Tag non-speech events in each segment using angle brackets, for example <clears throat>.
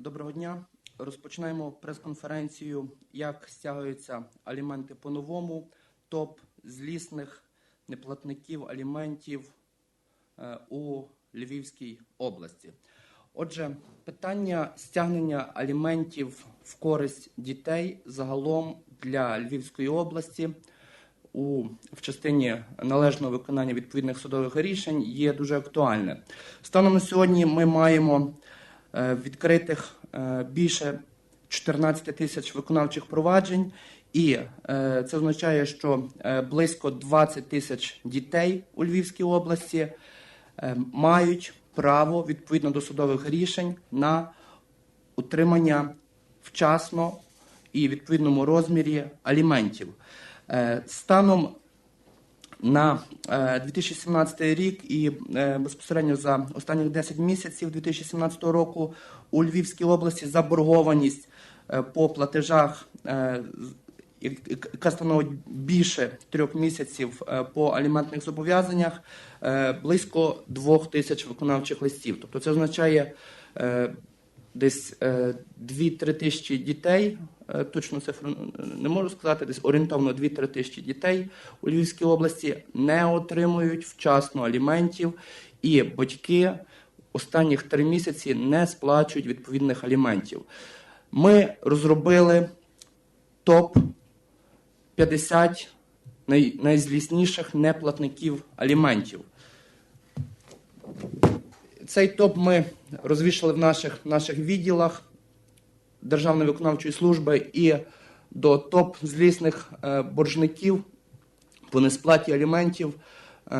Доброго дня. Розпочинаємо прес-конференцію, як стягуються аліменти по-новому, топ злісних неплатників аліментів е, у Львівській області. Отже, питання стягнення аліментів в користь дітей загалом для Львівської області у в частині належного виконання відповідних судових рішень є дуже актуальне. Станом на сьогодні ми маємо відкритих е, більше 14 тисяч виконавчих проваджень, і е, це означає, що е, близько 20 тисяч дітей у Львівській області е, мають право відповідно до судових рішень на утримання вчасно і відповідному розмірі аліментів. Е, Станом на е, 2017 рік і е, безпосередньо за останні 10 місяців 2017 року у Львівській області заборгованість е, по платежах, е, яка становить більше трьох місяців е, по аліментних зобов'язаннях, е, близько двох тисяч виконавчих листів. Тобто це означає е, десь е, 2-3 тисячі дітей, е, точну цифру не можу сказати, десь орієнтовно 2-3 тисячі дітей у Львівській області не отримують вчасно аліментів, і батьки останніх три місяці не сплачують відповідних аліментів. Ми розробили топ 50 найзлісніших неплатників аліментів. Цей топ ми розвішали в наших, наших відділах Державної виконавчої служби і до топ злісних е, боржників по несплаті аліментів е,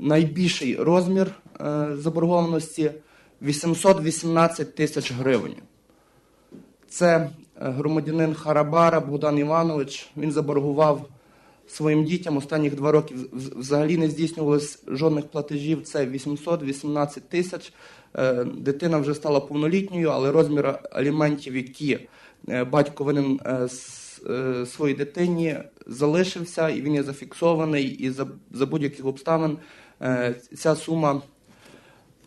найбільший розмір е, заборгованості 818 тисяч гривень. Це громадянин Харабара Богдан Іванович. Він заборгував своїм дітям останніх два роки взагалі не здійснювалось жодних платежів. Це 818 тисяч. Е, Дитина вже стала повнолітньою, але розмір аліментів, які е, батько винен е, своїй дитині, залишився, і він є зафіксований. І за, за будь-яких обставин ця сума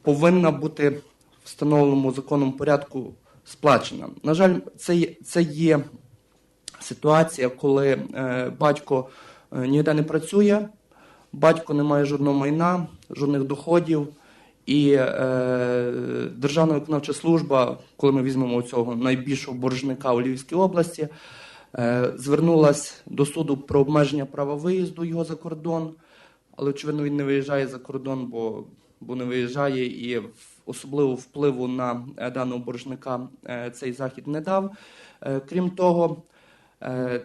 повинна бути встановленому законом порядку сплачена. На жаль, це, це є ситуація, коли е, батько ніде не працює, батько не має жодного майна, жодних доходів. І е, Державна виконавча служба, коли ми візьмемо цього найбільшого боржника у Львівській області, е, звернулась до суду про обмеження права виїзду його за кордон, але очевидно він не виїжджає за кордон, бо, бо не виїжджає і особливо впливу на е, даного боржника е, цей захід не дав. Е, Крім того, е,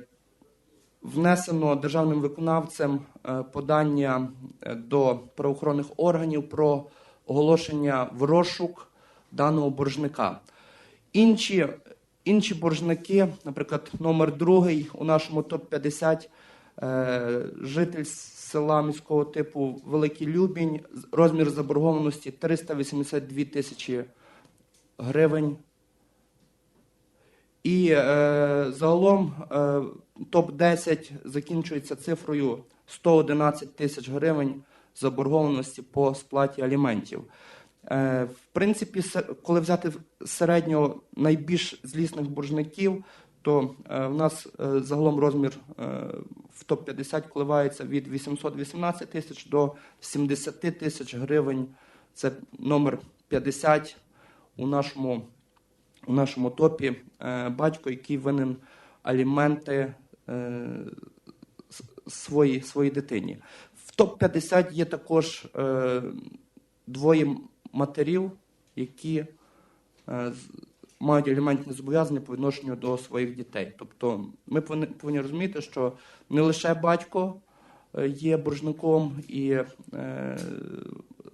внесено державним виконавцем е, подання е, до правоохоронних органів про оголошення в розшук даного боржника. Інші, інші боржники, наприклад, номер другий у нашому топ-50, е, житель села міського типу Великий Любінь, розмір заборгованості 382 тисячі гривень. І е, загалом е, топ-10 закінчується цифрою 111 тисяч гривень заборгованості по сплаті аліментів. Е, в принципі, коли взяти середньо найбільш злісних боржників, то е, в нас е, загалом розмір е, в топ-50 коливається від 818 тисяч до 70 тисяч гривень. Це номер 50 у нашому у нашому топі е, батько, який винен аліменти е, с- своїй, дитині. В топ-50 є також е, двоє матерів, які мають аліментні зобов'язання по відношенню до своїх дітей. Тобто ми повинні, розуміти, що не лише батько є боржником і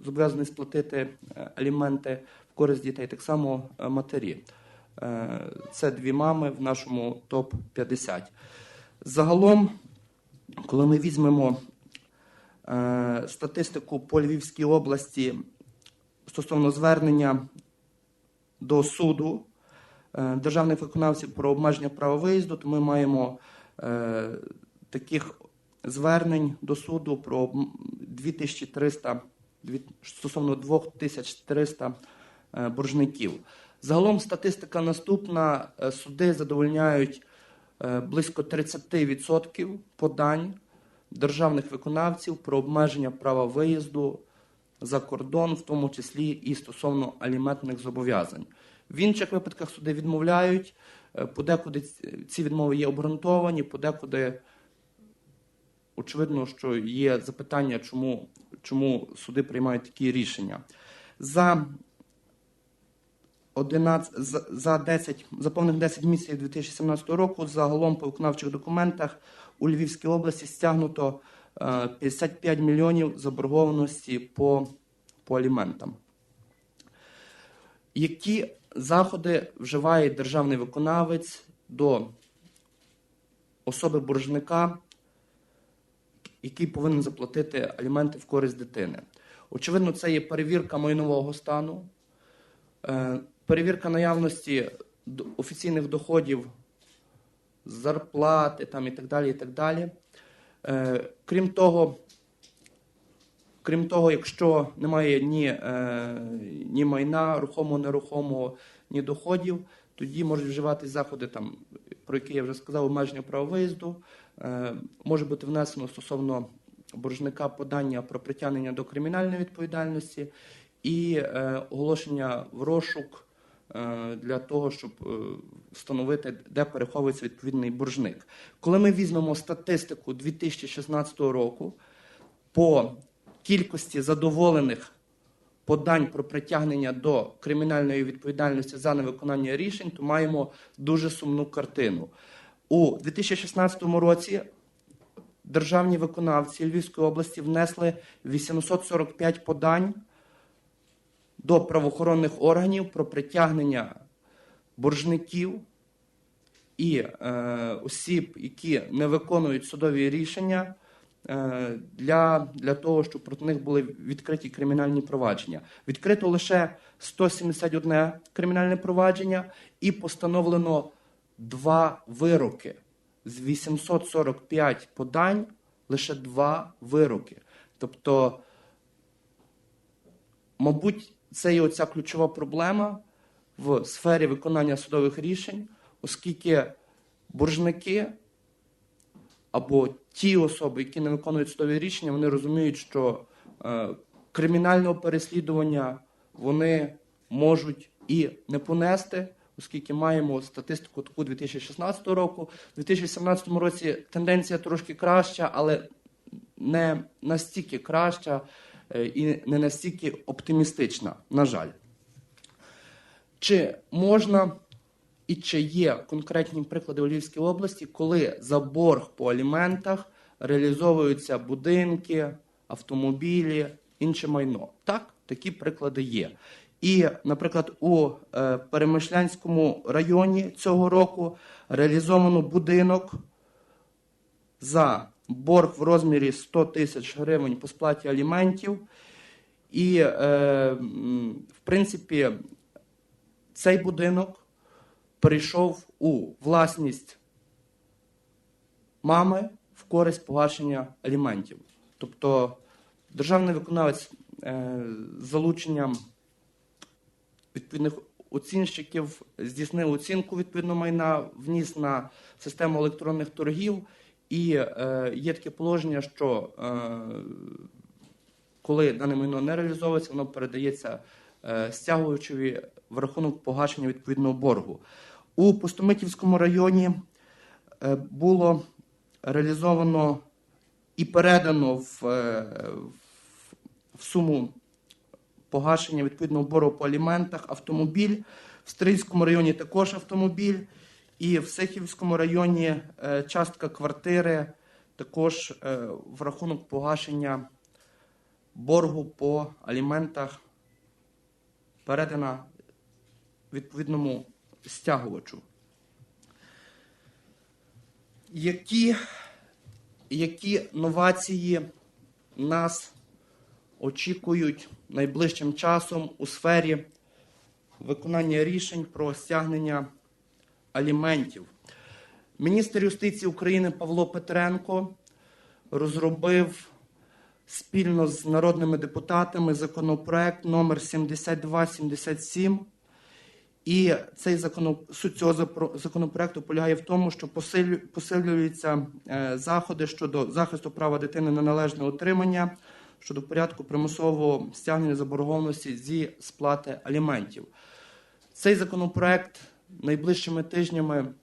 зобов'язаний сплатити аліменти в користь дітей, так само матері. Е, Це дві мами в нашому топ-50. Загалом, коли ми візьмемо е, статистику по Львівській області стосовно звернення до суду е, державних виконавців про обмеження права виїзду, то ми маємо таких звернень до суду про 2300, стосовно 2300 е, боржників. Загалом статистика наступна: Е, суди задовольняють е, близько 30% подань державних виконавців про обмеження права виїзду за кордон, в тому числі і стосовно аліментних зобов'язань. В інших випадках суди відмовляють, е, подекуди ці- відмови є обґрунтовані, подекуди очевидно, що є запитання, чому, чому суди приймають такі рішення. За 11, за- за 10, за повних 10 місяців 2017 року загалом по виконавчих документах у Львівській області стягнуто е, 55 мільйонів заборгованості по, по аліментам. Які заходи вживає державний виконавець до особи боржника, який повинен заплатити аліменти в користь дитини? Очевидно, це є перевірка майнового стану, Е, перевірка наявності офіційних доходів, зарплати там, і так далі. І так далі. Е, Крім того, крім того, якщо немає ні, е, ні майна, рухомого, нерухомого, ні доходів, тоді можуть вживатись заходи, там, про які я вже сказав, обмеження права виїзду. Е, може бути внесено стосовно боржника подання про притягнення до кримінальної відповідальності і е, оголошення в розшук для того, щоб е, встановити, де переховується відповідний боржник. Коли ми візьмемо статистику 2016 року по кількості задоволених подань про притягнення до кримінальної відповідальності за невиконання рішень, то маємо дуже сумну картину. У 2016 році державні виконавці Львівської області внесли 845 подань до правоохоронних органів про притягнення боржників і е, осіб, які не виконують судові рішення, е, для, для того, щоб проти них були відкриті кримінальні провадження. Відкрито лише 171 кримінальне провадження і постановлено два вироки. З 845 подань лише два вироки. Тобто, мабуть, це є оця ключова проблема в сфері виконання судових рішень, оскільки боржники або ті особи, які не виконують судові рішення, вони розуміють, що е, кримінального переслідування вони можуть і не понести, оскільки маємо статистику таку 2016 року. У 2017 році тенденція трошки краща, але не настільки краща і не настільки оптимістична, на жаль. Чи можна і чи є конкретні приклади у Львівській області, коли за борг по аліментах реалізовуються будинки, автомобілі, інше майно? Так, такі приклади є. І, наприклад, у е, Перемишлянському районі цього року реалізовано будинок за борг в розмірі 100 тисяч гривень по сплаті аліментів. І, е, в принципі, цей будинок перейшов у власність мами в користь погашення аліментів. Тобто державний виконавець е, залученням відповідних оцінщиків здійснив оцінку відповідно майна, вніс на систему електронних торгів, і е, є таке положення, що е, коли дане майно не реалізовується, воно передається е, стягувачеві в рахунок погашення відповідного боргу. У Пустомитівському районі е, було реалізовано і передано в, е, в суму погашення відповідного боргу по аліментах автомобіль. В Стрийському районі також автомобіль. І в Сихівському районі е, частка квартири також е, в рахунок погашення боргу по аліментах передана відповідному стягувачу. Які, які новації нас очікують найближчим часом у сфері виконання рішень про стягнення аліментів? Міністр юстиції України Павло Петренко розробив спільно з народними депутатами законопроект номер 7277 І цей законо... суть цього законопроекту полягає в тому, що посилюються е, заходи щодо захисту права дитини на належне утримання, щодо порядку примусового стягнення заборгованості зі сплати аліментів. Цей законопроект найближчими тижнями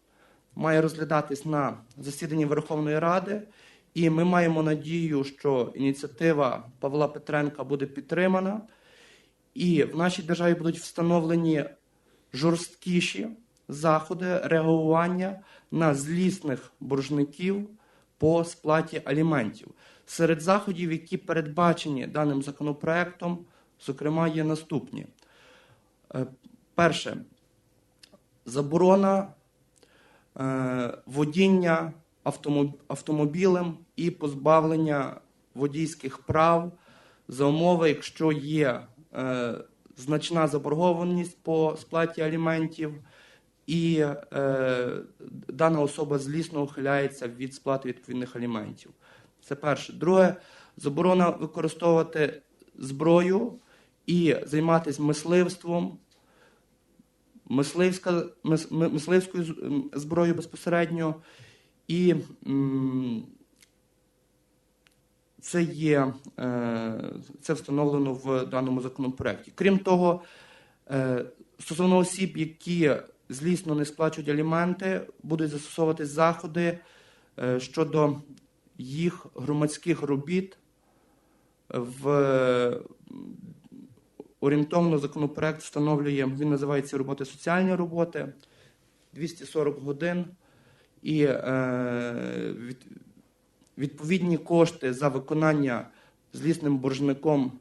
має розглядатись на засіданні Верховної Ради, і ми маємо надію, що ініціатива Павла Петренка буде підтримана, і в нашій державі будуть встановлені жорсткіші заходи реагування на злісних боржників по сплаті аліментів. Серед заходів, які передбачені даним законопроектом, зокрема, є наступні. Е, Перше, заборона е, водіння автомобілем і позбавлення водійських прав за умови, якщо є е, значна заборгованість по сплаті аліментів, і е, дана особа злісно ухиляється від сплати відповідних аліментів. Це перше. Друге, заборона використовувати зброю і займатися мисливством, мисливська, мис, мисливською зброєю безпосередньо. І це є е, це встановлено в даному законопроекті. Крім того, е, стосовно осіб, які злісно не сплачують аліменти, будуть застосовувати заходи е, щодо їх громадських робіт в орієнтовно законопроект встановлює, він називається роботи соціальні роботи 240 годин. І е, від, відповідні кошти за виконання злісним боржником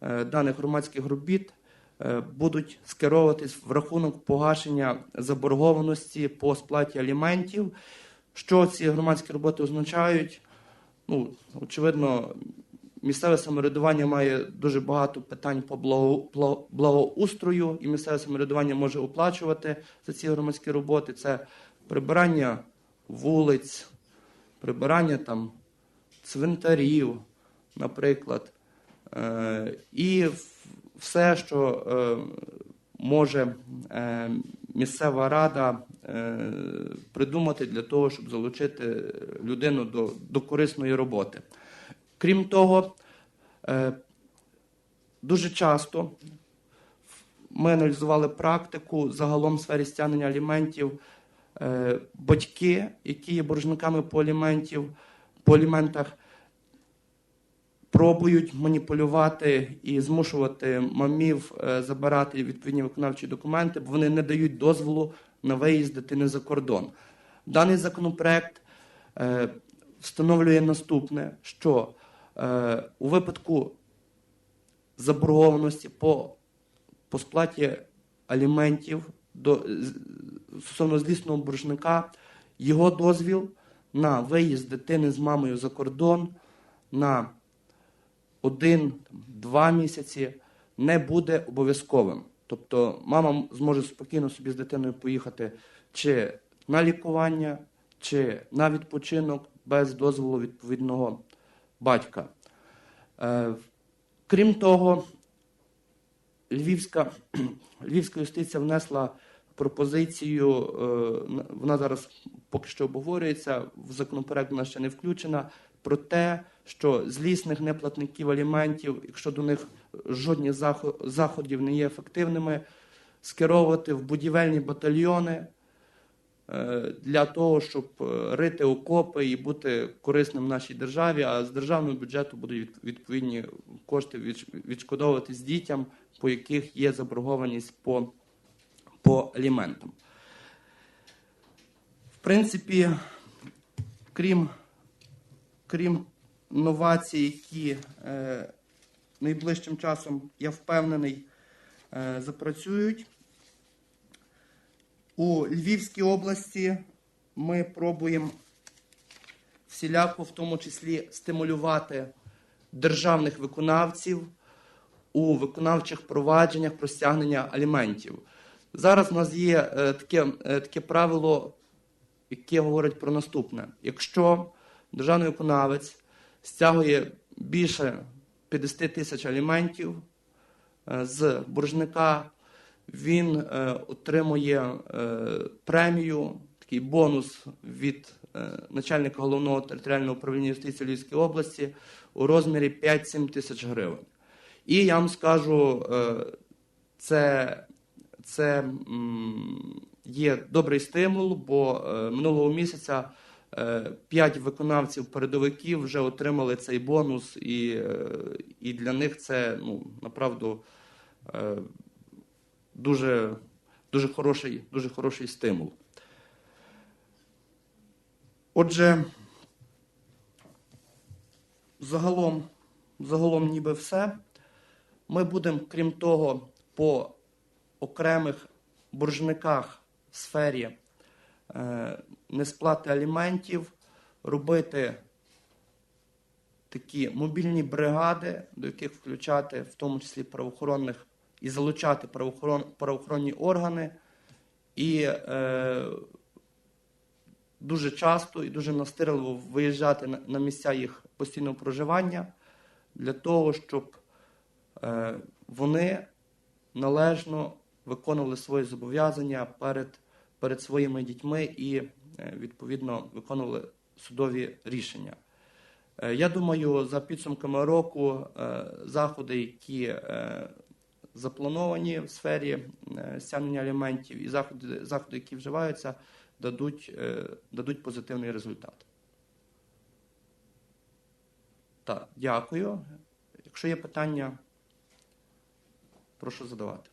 е, даних громадських робіт е, будуть скеровуватись в рахунок погашення заборгованості по сплаті аліментів. Що ці громадські роботи означають? Ну, очевидно, місцеве самоврядування має дуже багато питань по благо- благоустрою, і місцеве самоврядування може оплачувати за ці громадські роботи. Це прибирання вулиць, прибирання там цвинтарів, наприклад, Е, і все, що е, може е, місцева рада придумати для того, щоб залучити людину до, до корисної роботи. Крім того, е, дуже часто ми аналізували практику загалом в сфері стягнення аліментів. Е, Батьки, які є боржниками по, аліментів, по аліментах, пробують маніпулювати і змушувати мамів е, забирати відповідні виконавчі документи, бо вони не дають дозволу на виїзд дитини за кордон. Даний законопроект встановлює наступне: що е, у випадку заборгованості по, по сплаті аліментів до, стосовно злісного боржника, його дозвіл на виїзд дитини з мамою за кордон на один-два місяці не буде обов'язковим. Тобто мама зможе спокійно собі з дитиною поїхати чи на лікування, чи на відпочинок без дозволу відповідного батька. Е, Крім того, Львівська, <clears throat> Львівська юстиція внесла пропозицію, е, вона зараз поки що обговорюється, в законопроект вона ще не включена, про те, що злісних неплатників аліментів, якщо до них жодні заходів не є ефективними, скеровувати в будівельні батальйони для того, щоб е, рити окопи і бути корисним нашій державі, а з державного бюджету будуть відповідні кошти відш- відшкодовуватись дітям, по яких є заборгованість по, по аліментам. В принципі, крім, крім новацій, які е, найближчим часом, я впевнений, е, запрацюють. У Львівській області ми пробуємо всіляко, в тому числі, стимулювати державних виконавців у виконавчих провадженнях про стягнення аліментів. Зараз у нас є е, таке, е, таке правило, яке говорить про наступне: якщо державний виконавець стягує більше 50 тисяч аліментів е, з боржника, він е, отримує е, премію, такий бонус від е, начальника головного територіального управління юстиції Львівської області у розмірі 5-7 тисяч гривень. І я вам скажу, це, це є добрий стимул, бо минулого місяця п'ять виконавців передовиків вже отримали цей бонус, і, і для них це ну, направду дуже, дуже, хороший, дуже хороший стимул. Отже, загалом, загалом ніби все. Ми будемо, крім того, по окремих боржниках в сфері е, несплати аліментів робити такі мобільні бригади, до яких включати в тому числі правоохоронних і залучати правоохорон, правоохоронні органи. І е, дуже часто і дуже настирливо виїжджати на, на місця їх постійного проживання для того, щоб е, вони належно виконували свої зобов'язання перед, перед своїми дітьми і, е, відповідно, виконували судові рішення. Е, Я думаю, за підсумками року е, заходи, які е, заплановані в сфері е, стягнення аліментів, і заходи, заходи, які вживаються, дадуть, е, дадуть позитивний результат. Так, дякую. Якщо є питання, прошу задавати.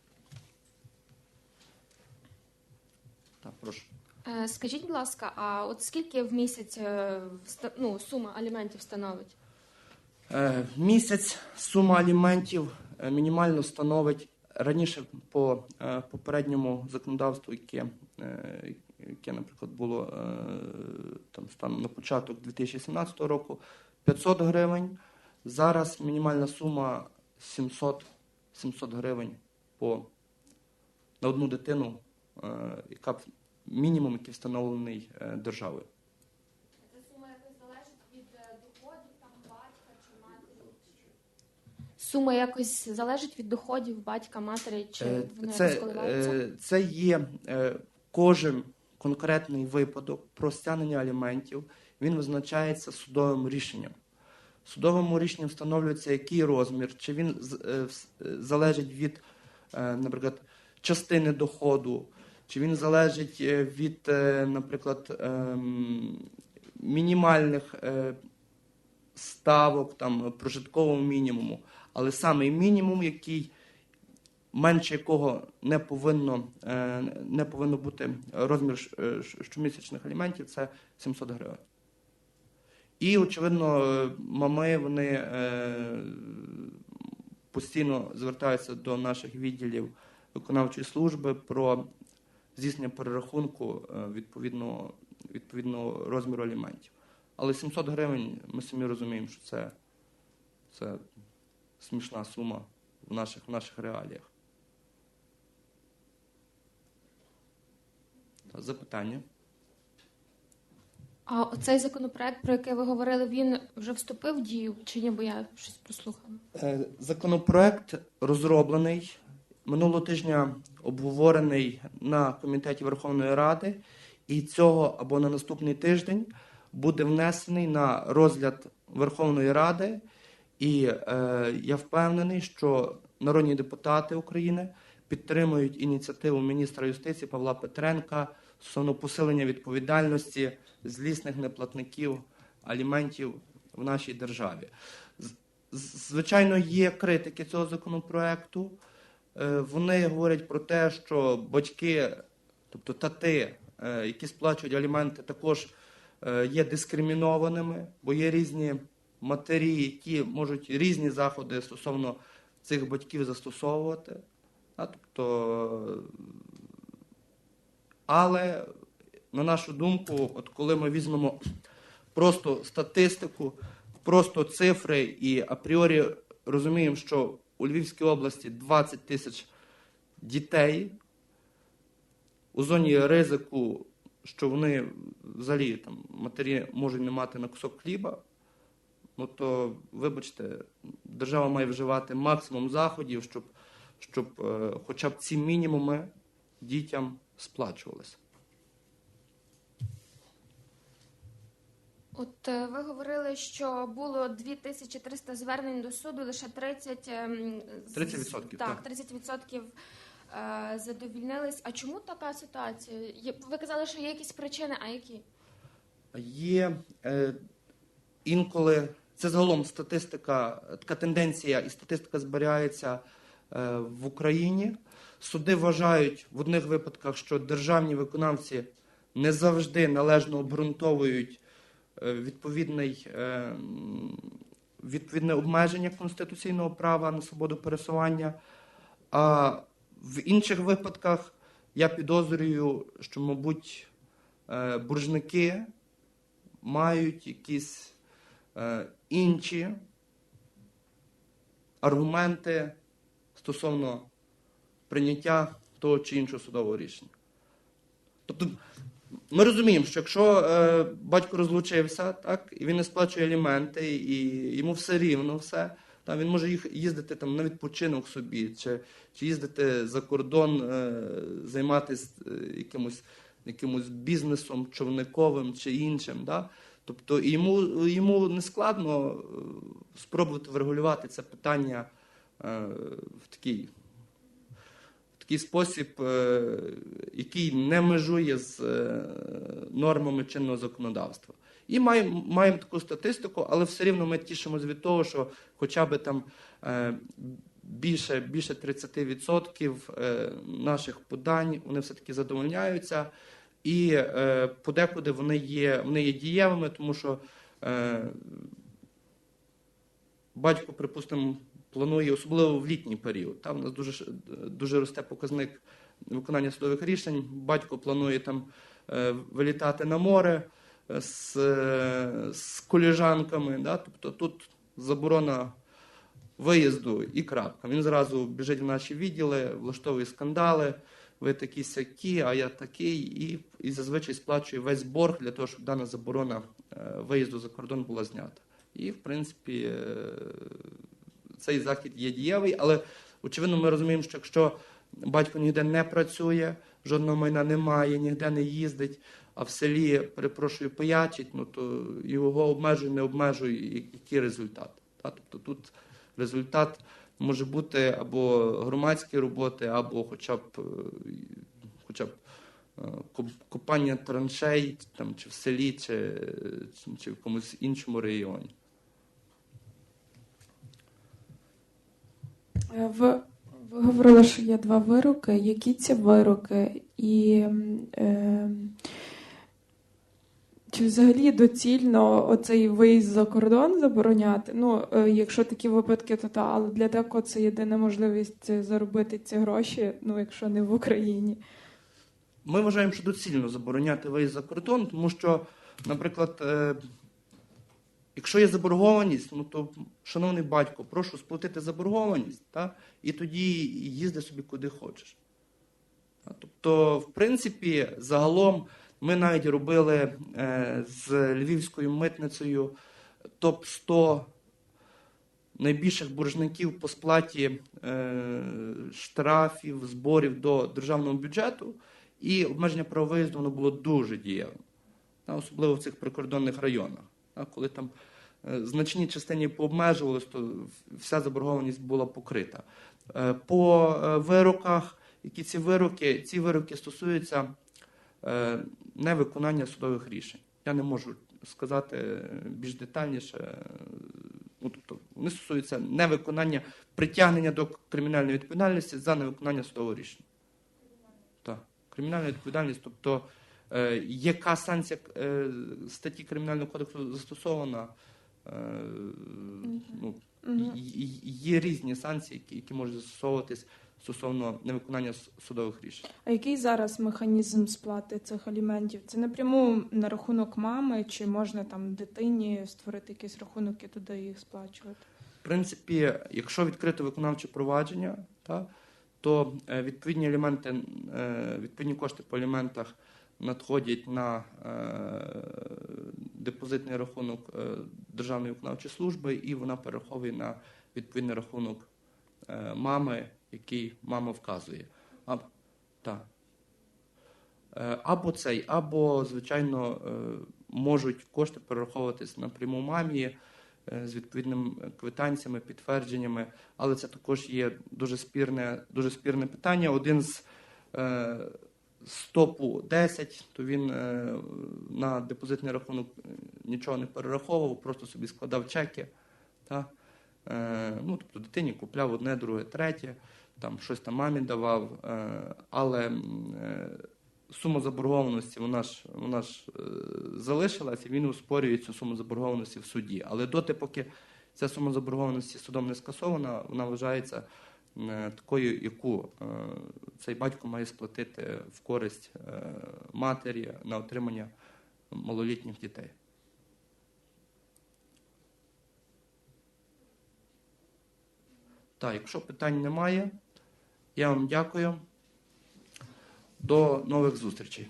Так, прошу. Е, Скажіть, будь ласка, а от скільки в місяць ну, сума аліментів становить? В місяць сума аліментів мінімально становить раніше по е, попередньому законодавству, яке, е, яке наприклад, було е, там станом на початок 2017 року, 500 гривень. Зараз мінімальна сума 700, 700 гривень по, на одну дитину, е, яка мінімум, який встановлений е, державою. Ця сума якось залежить від е, доходів там батька чи матері? Сума якось залежить від доходів батька, матері, чи Е, вони Це, е, це є е, кожен конкретний випадок про стягнення аліментів. Він визначається судовим рішенням. Судовим рішенням встановлюється, який розмір, чи він залежить від, наприклад, частини доходу, чи він залежить від, наприклад, ем, мінімальних ставок, там, прожиткового мінімуму. Але саме мінімум, який менше якого не повинно, е, не повинно бути розмір е, щомісячних аліментів, це 700 гривень. І, очевидно, е, мами вони постійно звертаються до наших відділів виконавчої служби про здійснення перерахунку відповідного, відповідного розміру аліментів. Але 700 гривень ми самі розуміємо, що це, це смішна сума в наших, в наших реаліях. Запитання. А оцей законопроект, про який ви говорили, він вже вступив в дію, чи ні, бо я щось прослухала? Е, Законопроект розроблений минулого тижня обговорений на комітеті Верховної Ради, і цього або на наступний тиждень буде внесений на розгляд Верховної Ради. І е, я впевнений, що народні депутати України підтримують ініціативу міністра юстиції Павла Петренка стосовно посилення відповідальності злісних неплатників аліментів в нашій державі. Звичайно, є критики цього законопроекту. Е, Вони говорять про те, що батьки, тобто тати, е, які сплачують аліменти, також е, є дискримінованими, бо є різні матері, які можуть різні заходи стосовно цих батьків застосовувати. Тобто, але, на нашу думку, от коли ми візьмемо просто статистику, просто цифри і апріорі розуміємо, що у Львівській області 20 тисяч дітей у зоні ризику, що вони взагалі там матері можуть не мати на кусок хліба, ну то, вибачте, держава має вживати максимум заходів, щоб щоб е, хоча б ці мінімуми дітям сплачувалися. От е, ви говорили, що було 2300 звернень до суду, лише 30... ем, з- 30%, Так, так. 30% е, задовільнились. А чому така ситуація? Є- Ви казали, що є якісь причини, а які? Є е, інколи, це загалом статистика, така тенденція і статистика зберігається е, в Україні. Суди вважають в одних випадках, що державні виконавці не завжди належно обґрунтовують е, відповідний, е, відповідне обмеження конституційного права на свободу пересування. А в інших випадках я підозрюю, що, мабуть, боржники мають якісь інші аргументи стосовно прийняття того чи іншого судового рішення. Тобто, ми розуміємо, що якщо е, батько розлучився, так, і він не сплачує аліменти, і йому все рівно все, там, він може їх їздити там, на відпочинок собі, чи, чи їздити за кордон, е, займатися е, якимось, якимось бізнесом човниковим чи іншим. Да? Тобто йому, йому не складно е, спробувати врегулювати це питання е, в такий в такий спосіб, е, який не межує з нормами чинного законодавства. І маємо, маємо таку статистику, але все рівно ми тішимося від того, що хоча б там більше, більше 30% е, наших подань вони все-таки задовольняються. І е, подекуди вони є, вони є дієвими, тому що е, батько, припустимо, планує, особливо в літній період. Там у нас дуже, дуже росте показник виконання судових рішень. Батько планує там е, вилітати на море е, з, е, з коліжанками. Да? Тобто тут заборона виїзду і крапка. Він зразу біжить в наші відділи, влаштовує скандали. Ви такі сякі, а я такий, і, і зазвичай сплачує весь борг для того, щоб дана заборона е, виїзду за кордон була знята. І, в принципі, е, цей захід є дієвий, але очевидно, ми розуміємо, що якщо батько ніде не працює, жодного майна немає, ніде не їздить, а в селі, перепрошую, пиячить, ну то його обмежує, не обмежує, який результат. Тобто тут результат може бути або громадські роботи, або хоча б, е, хоча б е, копання траншей там, чи в селі, чи, чи, в якомусь іншому регіоні. Е, Ви, ви говорили, що є два вироки. Які ці вироки? І е, чи взагалі доцільно оцей виїзд за кордон забороняти? Ну, е, якщо такі випадки, то та, але для декого це єдина можливість заробити ці гроші, ну якщо не в Україні. Ми вважаємо, що доцільно забороняти виїзд за кордон, тому що, наприклад, е, якщо є заборгованість, ну то, шановний батько, прошу сплатити заборгованість, та, і тоді їзди собі куди хочеш. Тобто, в принципі, загалом ми навіть робили е, з львівською митницею топ-100 найбільших боржників по сплаті е, штрафів, зборів до державного бюджету. І обмеження права виїзду воно було дуже дієвим, особливо в цих прикордонних районах. Коли там е, значній частині пообмежувалось, то вся заборгованість була покрита. По вироках, які ці вироки, ці вироки стосуються невиконання судових рішень. Я не можу сказати більш детальніше. е, Ну, тобто, вони стосуються невиконання притягнення до кримінальної відповідальності за невиконання судового рішення. Так, кримінальна відповідальність, тобто е, яка санкція е, статті Кримінального кодексу застосована, е, ну, є різні санкції, які, які можуть застосовуватись стосовно невиконання судових рішень. А який зараз механізм сплати цих аліментів? Це напряму на рахунок мами, чи можна там дитині створити якийсь рахунок і туди їх сплачувати? В принципі, якщо відкрито виконавче провадження, та, то е, відповідні елементи, е, відповідні кошти по аліментах надходять на е, депозитний рахунок Державної виконавчої служби, і вона перераховує на відповідний рахунок мами, який мама вказує. А, так. Е, Або цей, або, звичайно, е, можуть кошти перераховуватись напряму мамі е, з відповідними квитанціями, підтвердженнями, але це також є дуже спірне, дуже спірне питання. Один з е, з топу 10, то він на депозитний рахунок нічого не перераховував, просто собі складав чеки. Та? Ну, тобто дитині купляв одне, друге, третє, там щось там мамі давав, е, але е, сума заборгованості вона ж, вона ж е, залишилась, і він успорює цю суму заборгованості в суді. Але доти, поки ця сума заборгованості судом не скасована, вона вважається такою, яку цей батько має сплатити в користь матері на отримання малолітніх дітей. Так, якщо питань немає, я вам дякую. До нових зустрічей.